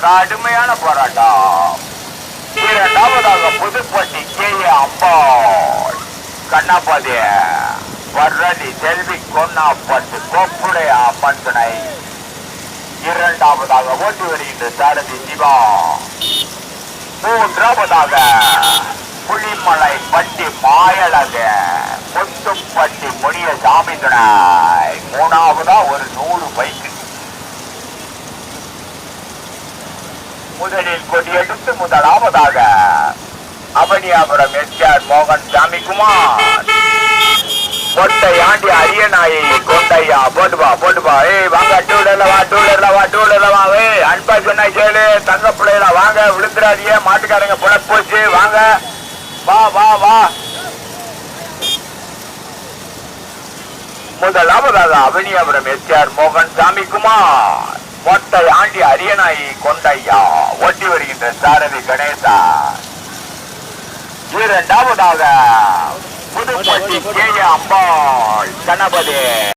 கடுமையான போராட்டம். இரண்டாவதாக புதுப்பட்டி கே. அம்பாள். கண்ணாபாதி வர்றடி செல்வி கொன்னாப்பட்டு கோப்புடைய அம்மன் துணை இரண்டாவதாக ஓட்டி வருகின்ற சாரதி சிவா. மூன்றாவதாக புளிமலை பட்டி மாயழக முத்துப்பட்டி முனிய சாமி துணை. முதலில் கொடியெடுத்து முதலாவதாக அவனியாபுரம் எஸ்ஆர் மோகன் சாமிக்குமார் கொட்டை ஆண்டி அரியநாயை கொண்டையா போட்டுப்பா போட்டுப்பா ஏய் வாங்க டூலர்ல வா டூலர்ல வா டூலர்ல வா. வே அன்பா சொன்ன கேளு. தங்க பிள்ளைகள வாங்க விழுந்துடாதீங்க. மாட்டுக்காரங்க புல போச்சு வாங்க. வா வா வா. முதலாவதாக அவனியாபுரம் எஸ்ஆர் மோகன் சாமி குமார் மொட்டை ஆண்டி அரியநாயை கொண்டையா. வருகின்ற சாரதி கணேசா. இரண்டாவதாக புதுப்பட்டி கே அம்பாள் கணபதி.